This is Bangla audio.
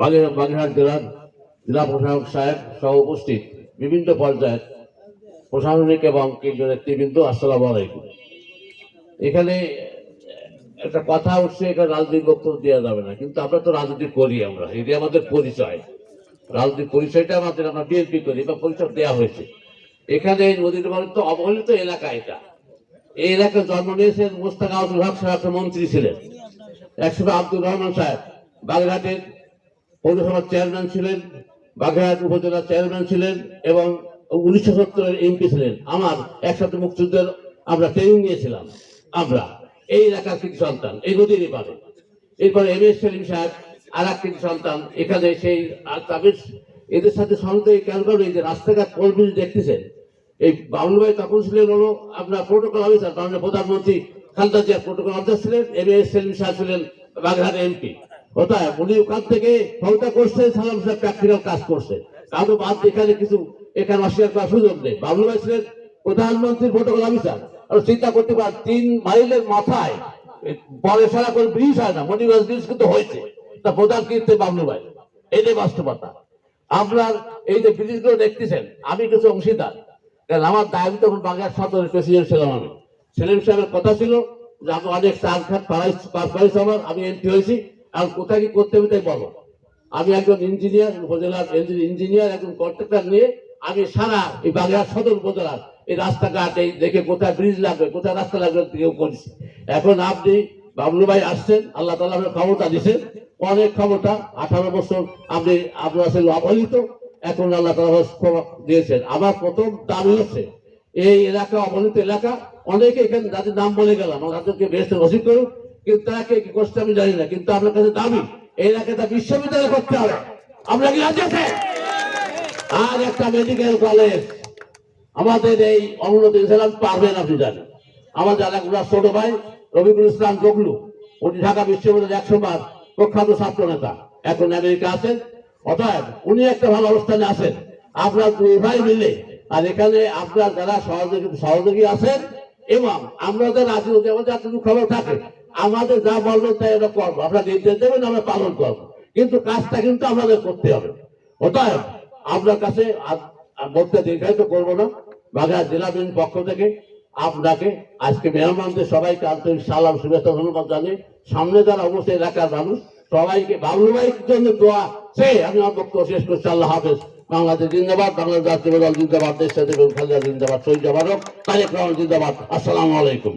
বাগেরহাট জেলার জেলা প্রশাসক সাহেব সহ উপস্থিত বিভিন্ন পর্যায়ের প্রশাসনিক এবং কেন্দ্রীয় নেতৃবৃন্দ, আসসালামু আলাইকুম। এখানে একটা কথা উঠছে এখানে রাজনৈতিক বক্তব্য দেওয়া যাবে না, কিন্তু আমরা তো রাজনীতি করি আমরা এটি আমাদের পরিচয়। রাজনৈতিক পরিচয়টা আমাদের, আমরা বিএনপি করি বা পরিচয় দেওয়া হয়েছে। এখানে নদীর তো অবহেলিত এলাকা এটা। এই এলাকায় জন্ম নিয়েছেন মোস্তাক আব্দুল হক সাহেব মন্ত্রী ছিলেন। একসময় আব্দুর রহমান সাহেব। বাগেরহাটের পৌরসভার চেয়ারম্যান ছিলেন, বাগেরহাট উপজেলার চেয়ারম্যান ছিলেন এবং উনিশশো সত্তরের এমপি ছিলেন। আমার একসাথে মুক্তিযুদ্ধের আমরা ট্রেনিং নিয়েছিলাম, আমরা। এই এলাকার কৃতি সন্তান, এই নদীর এপারে। এরপরে এম এস সেলিম সাহেব আর এক কৃতি সন্তান। এখানে সেই তাদের এদের সাথে সঙ্গে কেন কারণ এই যে রাস্তাঘাট পোলবিল দেখতেছেন, এই বাবুল ভাই তখন ছিলেন হলো আপনার প্রোটোকল অফিসার মাননীয় প্রধানমন্ত্রী জিয়া প্রোটোকল ছিলেন, এম সেলিম সাহেব ছিলেন এমপি উনি ওখান থেকে করছে সালাম সাহেব কাজ করছে। কারও বাদ এখানে কিছু এখানে অস্বীকার করার সুযোগ নেই। বাবুল ভাই ছিলেন প্রধানমন্ত্রী প্রোটোকল অফিসার। আর চিন্তা করতে তিন মাইলের মাথায় সারা করে ব্রিজ হয় না ব্রিজ কিন্তু হয়েছে। তা প্রধান বাবলু ভাই এটাই বাস্তবতা। আপনার এই যে ব্রিজগুলো দেখতেছেন, আমি কিছু অংশীদার। আমার দাবি তখন বাংলার সদরের প্রেসিডেন্ট ছিলাম আমি। সেলিম সাহেবের কথা ছিল যে আমি অনেক চার খাট পাড়াই আমার আমি এমপি হয়েছি, আর কোথায় কি করতে হবে তাই বলো। আমি একজন ইঞ্জিনিয়ার, উপজেলার ইঞ্জিনিয়ার, একজন কন্ট্রাক্টর নিয়ে আমি সারা এই বাগেরহাট সদর উপজেলার এই রাস্তাঘাট এই দেখে কোথায় ব্রিজ লাগবে, কোথায় রাস্তা লাগবে কেউ করেছি এখন আপনি বাবলু ভাই আসছেন, আল্লাহ তালা আপনার ক্ষমতা দিচ্ছেন অনেক ক্ষমতা, আঠারো বছর আপনি আপনার ছিল অবহেলিত। এখন আল্লাহ তালা দিয়েছেন। আমার প্রথম দাবি হচ্ছে এই এলাকা অবহেলিত এলাকা, অনেকে এখানে যাদের নাম বলে গেলাম তাদেরকে বেশ রসিদ করুক, কিন্তু তারা কে কি করছে আমি জানি না, কিন্তু আপনার কাছে দাবি, এই এলাকাটা বিশ্ববিদ্যালয় করতে হবে। আমরা কি আছে? আর একটা মেডিকেল কলেজ আমাদের এই অনুন্নত ইসলাম পারবেন আপনি জানেন। আমার এলাকার ছোট ভাই রবিকুল ইসলাম জগলু, উনি ঢাকা বিশ্ববিদ্যালয়ের বার প্রখ্যাত ছাত্র নেতা, এখন আমেরিকা আছেন। অতএব উনি একটা ভালো অবস্থানে আছেন। আপনার দুই ভাই মিলে আর এখানে আপনার যারা সহযোগী সহযোগী আছেন এবং আমরা যারা আছি আমাদের এতটুকু খবর থাকে। আমাদের যা বলবেন তাই আমরা করব। আপনারা নির্দেশ দেবেন, আমরা পালন করব। কিন্তু কাজটা কিন্তু আমাদের করতে হবে। অতএব, আপনার কাছে বলতে দীর্ঘায়িত করব না। বাগেরহাট জেলা বিএনপির পক্ষ থেকে আপনাকে, আজকে মেহমানদের সবাইকে আন্তরিক সালাম, শুভেচ্ছা, ধন্যবাদ জানিয়ে সামনে যারা অবশ্যই এলাকার মানুষ, সবাইকে বাবলু ভাইয়ের জন্য দোয়া সে আমি আমার শেষ করছি। আল্লাহ হাফেজ। বাংলাদেশ জিন্দাবাদ, বাংলাদেশ জাতীয় দল জিন্দাবাদ, দেশ জিন্দাবাদ, শহীদ জবানক তারেক রহমান জিন্দাবাদ। আসসালামু আলাইকুম।